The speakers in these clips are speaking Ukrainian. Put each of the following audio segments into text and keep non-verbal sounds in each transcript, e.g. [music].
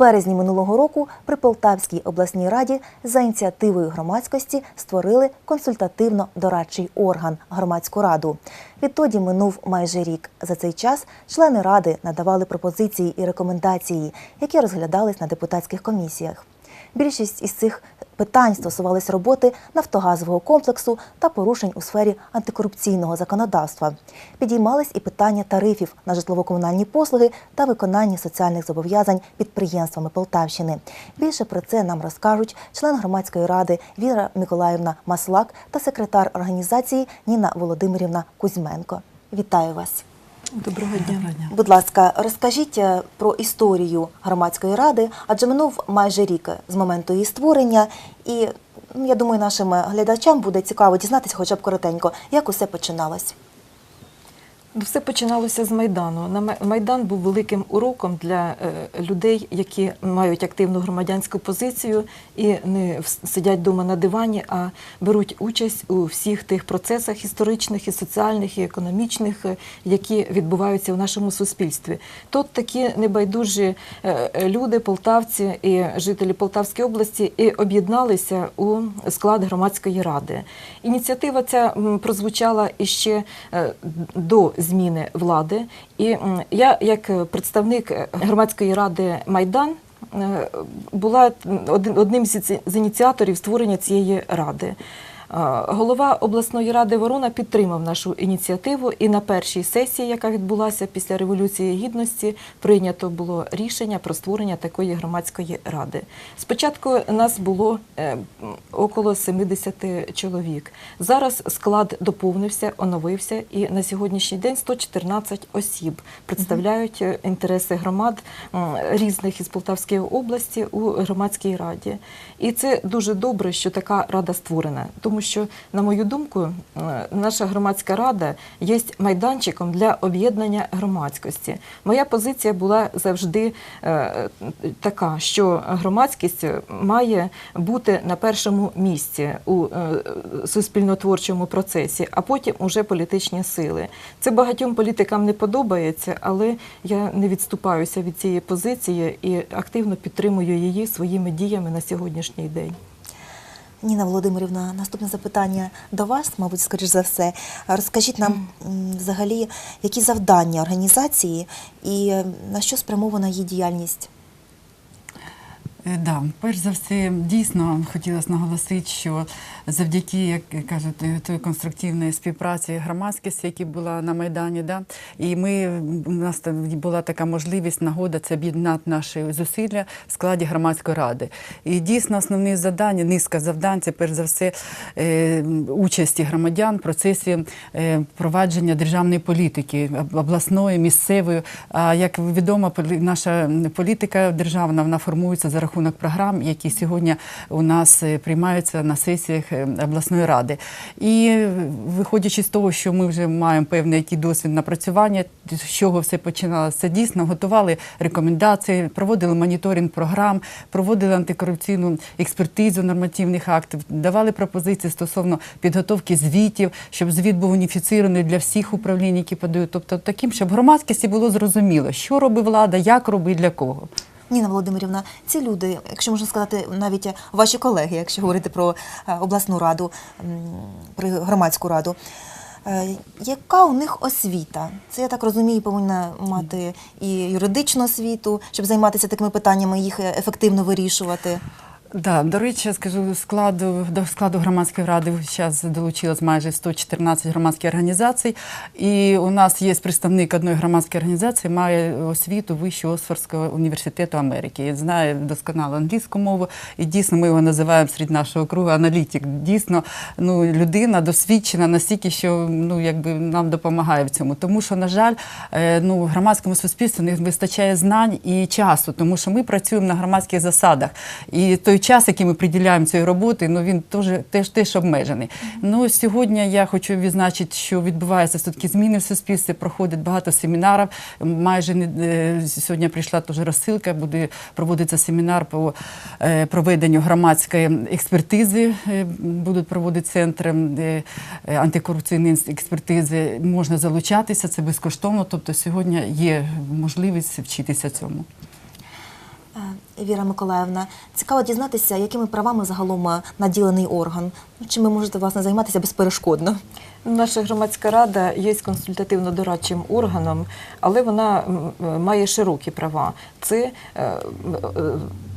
Березні минулого року при Полтавській обласній раді за ініціативою громадськості створили консультативно-дорадчий орган громадську раду. Відтоді минув майже рік. За цей час члени ради надавали пропозиції і рекомендації, які розглядались на депутатських комісіях. Більшість із цих питань стосувались роботи нафтогазового комплексу та порушень у сфері антикорупційного законодавства. Підіймались і питання тарифів на житлово-комунальні послуги та виконання соціальних зобов'язань підприємствами Полтавщини. Більше про це нам розкажуть член громадської ради Віра Миколаївна Маслак та секретар організації Ніна Володимирівна Кузьменко. Вітаю вас! Доброго дня. Будь ласка, розкажіть е, про історію громадської ради, адже минув майже рік з моменту її створення, і ну, я думаю, нашим глядачам буде цікаво дізнатися, хоча б коротенько, як усе починалось. Все починалося з Майдану. Майдан був великим уроком для е, людей, які мають активну громадянську позицію і не сидять вдома на дивані, а беруть участь у всіх тих процесах історичних, і соціальних, і економічних, е, які відбуваються в нашому суспільстві. Тут такі небайдужі е, люди, полтавці і жителі Полтавської області і об'єдналися у склад громадської ради. Ініціатива ця прозвучала іще до зміни влади. І я, як е, представник громадської ради Майдан, е, була одним з ініціаторів створення цієї ради. Голова обласної ради Ворона підтримав нашу ініціативу, і на першій сесії, яка відбулася після Революції Гідності, прийнято було рішення про створення такої громадської ради. Спочатку нас було е, около 70 чоловік. Зараз склад доповнився, оновився, і на сьогоднішній день 114 осіб представляють е, інтереси громад різних із Полтавської області у громадській раді. І це дуже добре, що така рада створена, тому що, на мою думку, е, наша громадська рада є майданчиком для об'єднання громадськості. Моя позиція була завжди е, така, що громадськість має бути на першому місці у е, суспільнотворчому процесі, а потім уже політичні сили. Це багатьом політикам не подобається, але я не відступаюся від цієї позиції і активно підтримую її своїми діями на сьогоднішній день. Ніна Володимирівна, наступне запитання до вас, мабуть, скоріш за все. Розкажіть нам взагалі, які завдання організації і на що спрямована її діяльність? Е, Да, перш за все, дійсно хотілося наголосити, що завдяки, як кажуть, тої конструктивної співпраці громадськості, яка була на Майдані, да, і ми у нас була така можливість, нагода це об'єднати наші зусилля в складі громадської ради. І дійсно основні завдання, низка завдань, це перш за все е, участі громадян в процесі е, провадження державної політики, обласної, місцевої. А як відомо, наша політика державна вона формується за рахунок програм, які сьогодні у нас е, приймаються на сесіях е, обласної ради. І е, виходячи з того, що ми вже маємо певний який досвід напрацювання, з чого все починалося, дійсно готували рекомендації, проводили моніторинг програм, проводили антикорупційну експертизу нормативних актів, давали пропозиції стосовно підготовки звітів, щоб звіт був уніфіцірований для всіх управлінь, які подають. Тобто таким, щоб громадськості було зрозуміло, що робить влада, як робить, для кого. Ніна Володимирівна, ці люди, якщо можна сказати, навіть ваші колеги, якщо говорити про е, обласну раду, про громадську раду. е, Яка у них освіта? Це я так розумію, повинна мати і юридичну освіту, щоб займатися такими питаннями, їх е, ефективно вирішувати. Да, до речі, скажу складу до складу громадської ради зараз долучилось майже 114 громадських організацій. І у нас є представник одної громадської організації, має освіту Вищого Осфордського університету Америки. Знає досконало англійську мову, і дійсно ми його називаємо серед нашого кругу аналітик. Дійсно, ну людина досвідчена настільки, що ну якби нам допомагає в цьому. Тому що, на жаль, е, ну громадському суспільству не вистачає знань і часу, тому що ми працюємо на громадських засадах. І той час, який ми приділяємо цієї роботи, ну він теж теж теж обмежений. Ну сьогодні я хочу відзначити, що відбуваються все-таки зміни в суспільстві, проходить багато семінарів. Майже не- е, сьогодні прийшла теж розсилка, буде проводиться семінар по е, проведенню громадської експертизи. е, Будуть проводити центри антикорупційної експертизи. Можна залучатися, це безкоштовно. Тобто сьогодні є можливість вчитися цьому. Е, Віра Миколаївна, цікаво дізнатися, якими правами загалом е, наділений орган. Чим ви можете власне займатися безперешкодно? Наша громадська рада є консультативно-дорадчим органом, але вона має широкі права. Це е, е,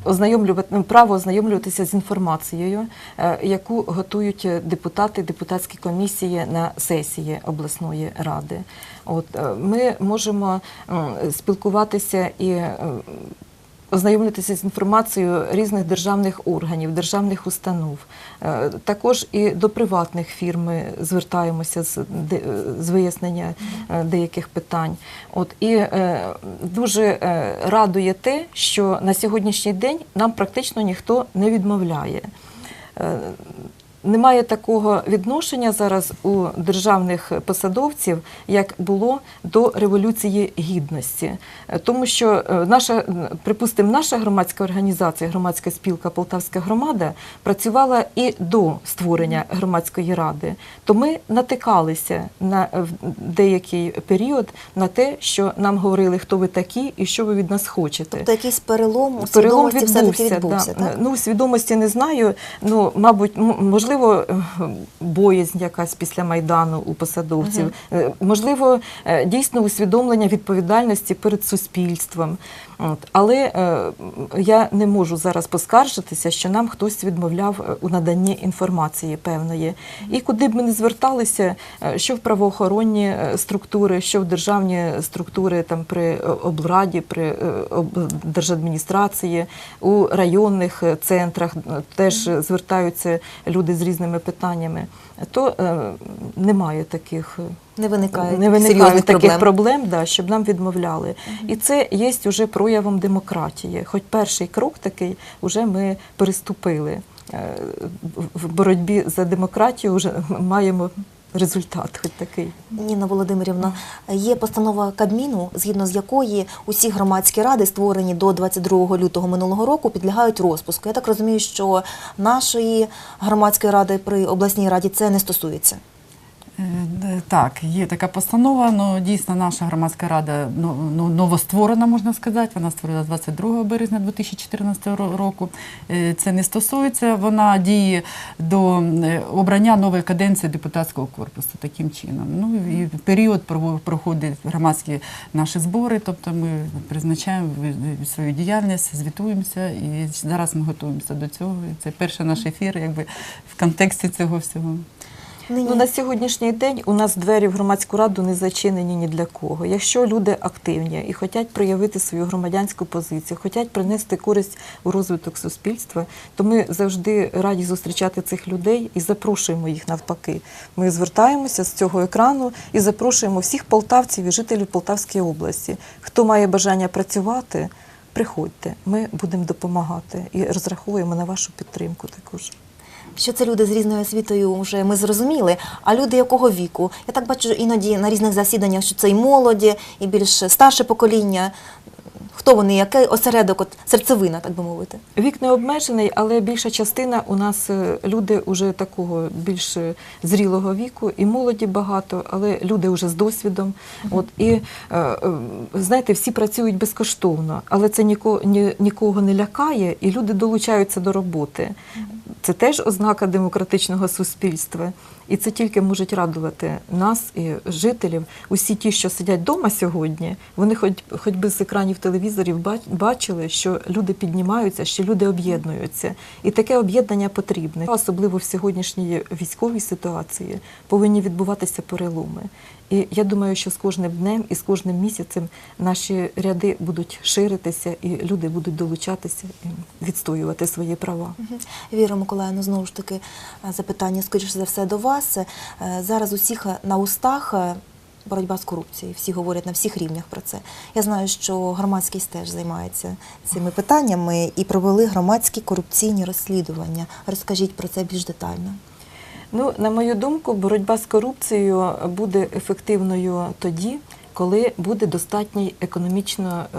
ознайомлювати право ознайомлюватися з інформацією, е, яку готують депутати, депутатські комісії на сесії обласної ради. От е, ми можемо спілкуватися і. Ознайомитися з інформацією різних державних органів, державних установ. Е, Також і до приватних фірм ми звертаємося з, з вияснення е, деяких питань. От і е, дуже радує те, що на сьогоднішній день нам практично ніхто не відмовляє. Немає такого відношення зараз у державних посадовців, як було до революції гідності, Е, тому що е, наша, припустимо, наша громадська організація, громадська спілка Полтавська громада працювала і до створення громадської ради. То ми натикалися на е, в деякий період на те, що нам говорили, хто ви такі і що ви від нас хочете. Тобто якийсь перелом у Перелом свідомості все-таки відбувся, да. так? Ну, свідомості не знаю. Ну, мабуть, м- можливо, е, боязнь якась після Майдану у посадовців. Е, Можливо, е, дійсно усвідомлення відповідальності перед суспільством. От. Але е, я не можу зараз поскаржитися, що нам хтось відмовляв е, у наданні інформації певної. І куди б ми не зверталися, е, що в правоохоронні е, структури, що в державні структури там при облраді, при облдержадміністрації, у районних центрах теж звертаються люди з різними питаннями, то е, немає таких. Не виникає не виникає серйозних таких проблем. проблем, да, щоб нам відмовляли. І це є вже проявом демократії. Хоч перший крок такий вже ми переступили. Е, В боротьбі за демократію вже [laughs] маємо результат, хоч такий. Ніна Володимирівна, є постанова Кабміну, згідно з якої усі громадські ради, створені до 22 лютого минулого року, підлягають розпуску. Я так розумію, що нашої громадської ради при обласній раді це не стосується. Е, Так, є така постанова. Ну дійсно наша громадська рада ну, ну, новостворена, можна сказати. Вона створила 22 березня 2014 року. Е, Це не стосується. Вона діє до е, обрання нової каденції депутатського корпусу таким чином. Ну і період проходять громадські наші збори, тобто ми призначаємо свою діяльність, звітуємося, і зараз ми готуємося до цього. Це перший наш ефір, якби в контексті цього всього. Нині Ну, на сьогоднішній день у нас двері в громадську раду не зачинені ні для кого. Якщо люди активні і хочуть проявити свою громадянську позицію, хочуть принести користь у розвиток суспільства, то ми завжди раді зустрічати цих людей і запрошуємо їх навпаки. Ми звертаємося з цього екрану і запрошуємо всіх полтавців і жителів Полтавської області. Хто має бажання працювати, приходьте. Ми будемо допомагати і розраховуємо на вашу підтримку також. Що це люди з різною освітою, вже ми зрозуміли. А люди якого віку? Я так бачу іноді на різних засіданнях, що це і молоді, і більш старше покоління. Хто вони, який осередок, от серцевина, так би мовити? Вік не обмежений, але більша частина у нас е, люди уже такого більш е, зрілого віку, і молоді багато, але люди вже з досвідом. От і е, знаєте, всі працюють безкоштовно, але це нікого, ні, нікого не лякає, і люди долучаються до роботи. Це теж ознака демократичного суспільства. І це тільки можуть радувати нас і жителів. Усі ті, що сидять вдома сьогодні, вони хоч, хоч би з екранів телевізорів бач- бачили, що люди піднімаються, що люди об'єднуються. І таке об'єднання потрібне. Особливо в сьогоднішній військовій ситуації повинні відбуватися переломи. І я думаю, що з кожним днем і з кожним місяцем наші ряди будуть ширитися, і люди будуть долучатися і відстоювати свої права. Віра Миколаївна, знову ж таки, е, запитання, скоріше за все, до вас. Е, Зараз усіх на устах е, боротьба з корупцією. Всі говорять на всіх рівнях про це. Я знаю, що громадськість теж займається цими питаннями і провели громадські корупційні розслідування. Розкажіть про це більш детально. Ну, на мою думку, боротьба з корупцією буде ефективною тоді, коли буде достатній економічно, е,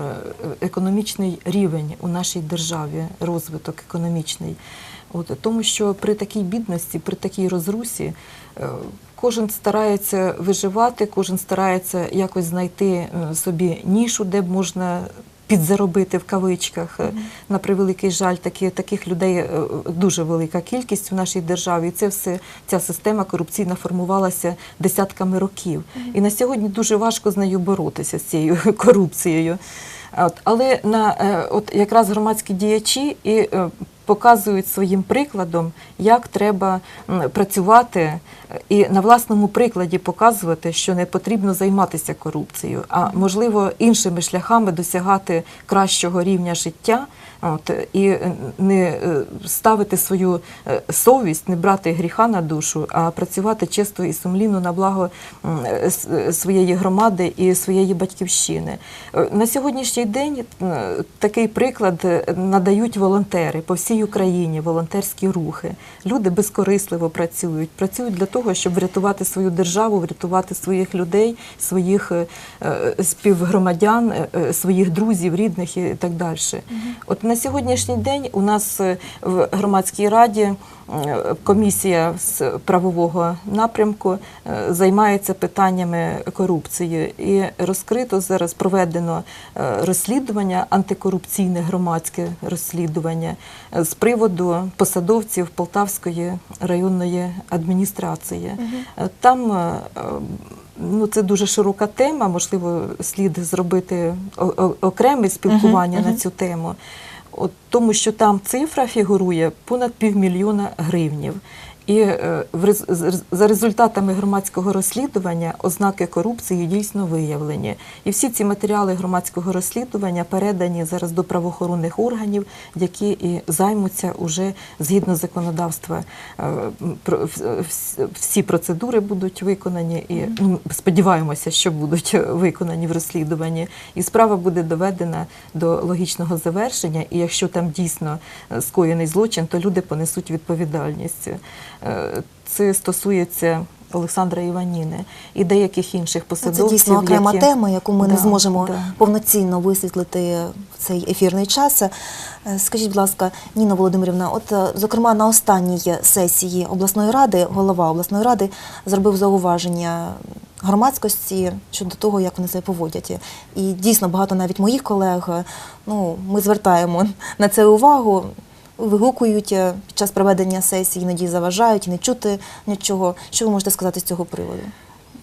економічний рівень у нашій державі, розвиток економічний. От, тому що при такій бідності, при такій розрусі, е, кожен старається виживати, кожен старається якось знайти е, собі нішу, де б можна підзаробити в кавичках. Е, На превеликий жаль, такі, таких людей е, дуже велика кількість у нашій державі. І це все ця система корупційна формувалася десятками років. І на сьогодні дуже важко з нею боротися з цією [laughs] корупцією. От, але на е, от якраз громадські діячі і е, показують своїм прикладом, як треба працювати е, і на власному прикладі показувати, що не потрібно займатися корупцією, а можливо іншими шляхами досягати кращого рівня життя. От, і е, не е, ставити свою е, совість, не брати гріха на душу, а працювати чисто і сумлінно на благо своєї громади і своєї батьківщини. На сьогоднішній день такий приклад надають волонтери по всій Україні, волонтерські рухи. Люди безкорисливо працюють, працюють для того, щоб врятувати свою державу, врятувати своїх людей, своїх співгромадян, своїх друзів, рідних і так далі. От на сьогоднішній день у нас е, в громадській раді е, комісія з правового напрямку е, займається питаннями корупції і розкрито зараз проведено розслідування, антикорупційне громадське розслідування з приводу посадовців Полтавської районної адміністрації. Там Ну, це дуже широка тема. Можливо, слід зробити окреме спілкування Мгм, на цю тему. От тому, що там цифра фігурує понад півмільйона гривнів. І е, за результатами громадського розслідування ознаки корупції дійсно виявлені. І всі ці матеріали громадського розслідування передані зараз до правоохоронних органів, які і займуться уже згідно законодавства. е, Всі процедури будуть виконані, і ну, сподіваємося, що будуть [laughs] виконані в розслідуванні. І справа буде доведена до логічного завершення. І якщо там дійсно е, скоєний злочин, то люди понесуть відповідальність. Е, Це стосується Олександра Іваніни і деяких інших Це дійсно окрема які... тема, яку ми не зможемо да. повноцінно висвітлити в цей ефірний час. Е, Скажіть, будь ласка, Ніна Володимирівна, от е, зокрема на останній сесії обласної ради, голова обласної ради зробив зауваження громадськості щодо того, як вони себе поводять. І дійсно багато навіть моїх колег, ну ми звертаємо [laughs] на це увагу. Вигукують е, під час проведення сесії, іноді заважають, не чути нічого. Що ви можете сказати з цього приводу?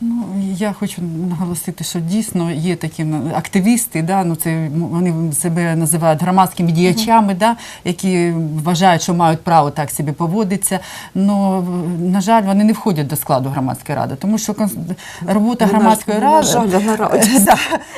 Ну, я хочу наголосити, що дійсно є такі ну, активісти, да, ну, це, вони себе називають громадськими діячами, да, які вважають, що мають право так собі поводитися. Но, на жаль, вони не входять до складу громадської ради, тому що робота Ну, громадської на ради... жаль, на радість. [laughs] Да,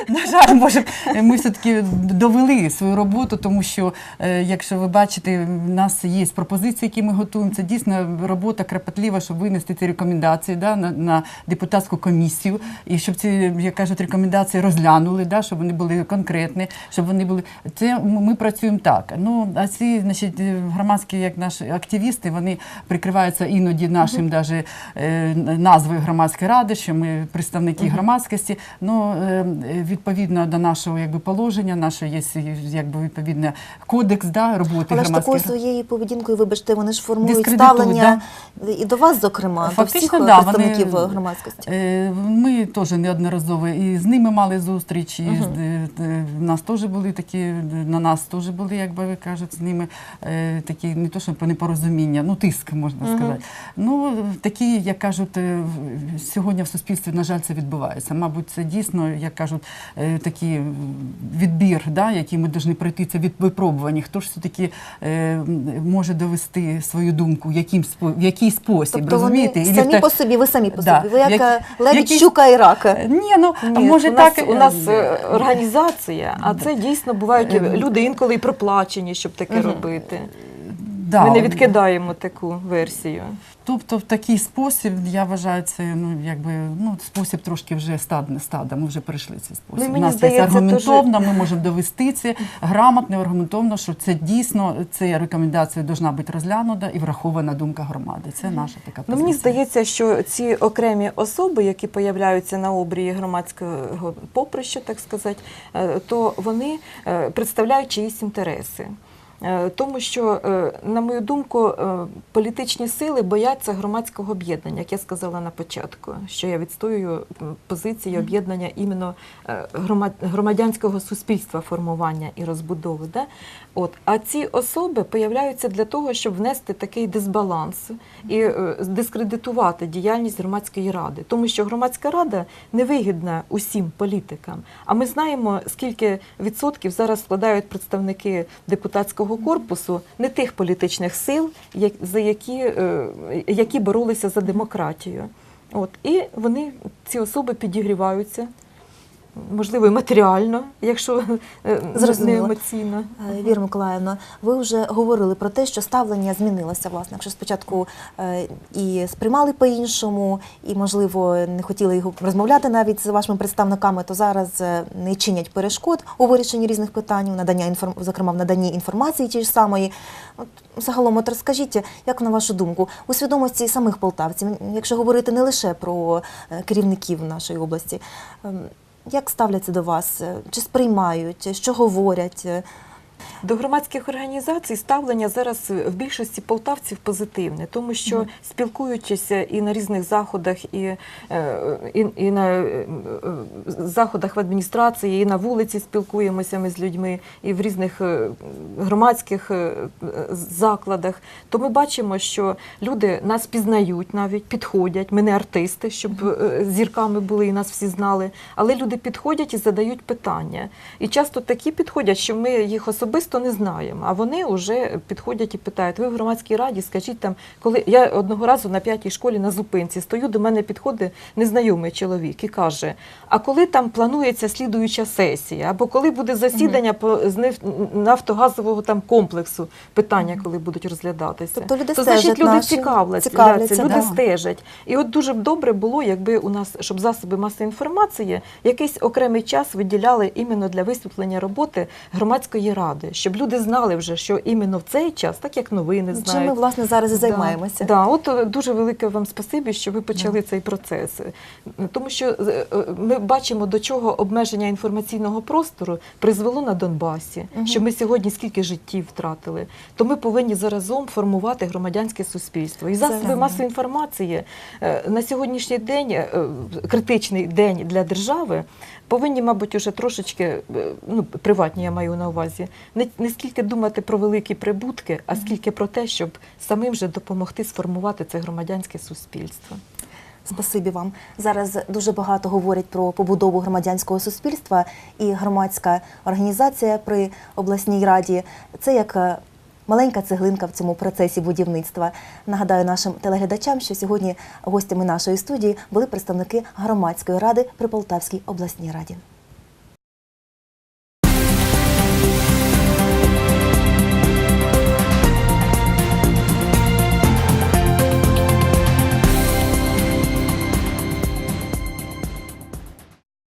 на жаль, може, ми все-таки довели свою роботу, тому що, е, якщо ви бачите, в нас є пропозиції, які ми готуємо. Це дійсно робота кропотлива, щоб винести ці рекомендації да, на, на депутатську комісію, і щоб ці, як кажуть, рекомендації розглянули, да, щоб вони були конкретні, щоб вони були. Це ми працюємо так. Ну, а ці значить, е, громадські, як наші активісти, вони прикриваються іноді нашим даже, е, назвою громадської ради, що ми представники громадськості. Ну, е, відповідно до нашого якби, положення, нашого є якби, відповідно кодекс да, роботи Але ж такою своєю поведінкою, вибачте, вони ж формують ставлення і до вас, зокрема, Фактично, до всіх да, представників вони- громадськості. Ми теж неодноразово і з ними мали зустріч, і е, в нас теж були такі, на нас теж були, як би ви кажуть, з ними е, такі не то, що непорозуміння, ну тиск можна сказати. Ну такі, як кажуть, сьогодні в суспільстві, на жаль, це відбувається. Мабуть, це дійсно, як кажуть, такий відбір, да, який ми повинні пройти, це від випробування. Хто ж все-таки може довести свою думку, яким в який спосіб, Тобто розумієте? вони самі відта- по собі, ви самі по Да. собі. Ви як, лебідь, якісь- щука і рака. Ні, ну Ні, може у нас, так у нас е, е, організація, а це дійсно бувають Е, люди інколи і проплачені, щоб таке робити. да, Ми не відкидаємо таку версію. Тобто в такий спосіб, я вважаю, це ну якби ну спосіб трошки вже стадне стада. Ми вже перейшли цей спосіб. Ну, У нас здається, є аргументовно, ми можемо довести це грамотно, аргументовно, що це дійсно ця рекомендація повинна бути розглянута і врахована думка громади. Це наша така Ну, мені здається, що ці окремі особи, які появляються на обрії громадського поприща, так сказати, е, то вони е, представляють чиїсь інтереси. Е, Тому що, е, на мою думку, е, політичні сили бояться громадського об'єднання, як я сказала на початку, що я відстоюю позиції об'єднання іменно громадянського суспільства формування і розбудови. Да? От. А ці особи появляються для того, щоб внести такий дисбаланс і дискредитувати діяльність громадської ради, тому що громадська рада невигідна усім політикам. А ми знаємо, скільки відсотків зараз складають представники депутатського корпусу не тих політичних сил, як- за які, е, які боролися за демократію. От і вони ці особи підігріваються. Можливо, і матеріально, якщо е, не Зрозуміло. емоційно. Е, Віра Миколаївна, ви вже говорили про те, що ставлення змінилося, власне. Якщо спочатку е, і сприймали по-іншому, і, можливо, не хотіли його розмовляти навіть з вашими представниками, то зараз не чинять перешкод у вирішенні різних питань, у надання інформ... зокрема в наданні інформації тієї ж самої. От, загалом, от розкажіть, як на вашу думку, у свідомості самих полтавців, якщо говорити не лише про керівників нашої області, ем, як ставляться до вас? Чи сприймають, що говорять? Е, До громадських організацій ставлення зараз в більшості полтавців позитивне, тому що Мгм. спілкуючися і на різних заходах, і, е, і, і на е, е, заходах в адміністрації, і на вулиці спілкуємося ми з людьми, і в різних е, громадських е, е, закладах, то ми бачимо, що люди нас пізнають навіть, підходять. Ми не артисти, щоб е, зірками були і нас всі знали, але люди підходять і задають питання. І часто такі підходять, що ми їх особисто не знаємо. А вони вже підходять і питають: ви в громадській раді, скажіть там, коли я одного разу на п'ятій школі на зупинці стою, до мене підходить незнайомий чоловік і каже: А коли там планується слідуюча сесія, або коли буде засідання по з нафтогазового там комплексу, питання, коли будуть розглядатися. Тобто люди то, значить, люди наші, цікавляться, цікавляться, люди да. стежать. І от дуже б добре було, якби у нас, щоб засоби масової інформації якийсь окремий час виділяли іменно для висвітлення роботи громадської ради, щоб люди знали вже, що іменно в цей час, так як новини Чим ми власне зараз і займаємося? Да, от е, дуже велике вам спасибі, що ви почали цей процес. Тому що е, е, ми бачимо, до чого обмеження інформаційного простору призвело на Донбасі, Мгм. що ми сьогодні скільки життів втратили. То ми повинні заразом формувати громадянське суспільство. І засоби масової інформації на сьогоднішній день, критичний день для держави, повинні, мабуть, уже трошечки, ну, приватні я маю на увазі, не, не скільки думати про великі прибутки, а скільки про те, щоб самим же допомогти сформувати це громадянське суспільство. Спасибі вам. Зараз дуже багато говорять про побудову громадянського суспільства і громадська організація при обласній раді. Це як е, маленька цеглинка в цьому процесі будівництва. Нагадаю нашим телеглядачам, що сьогодні гостями нашої студії були представники громадської ради при Полтавській обласній раді.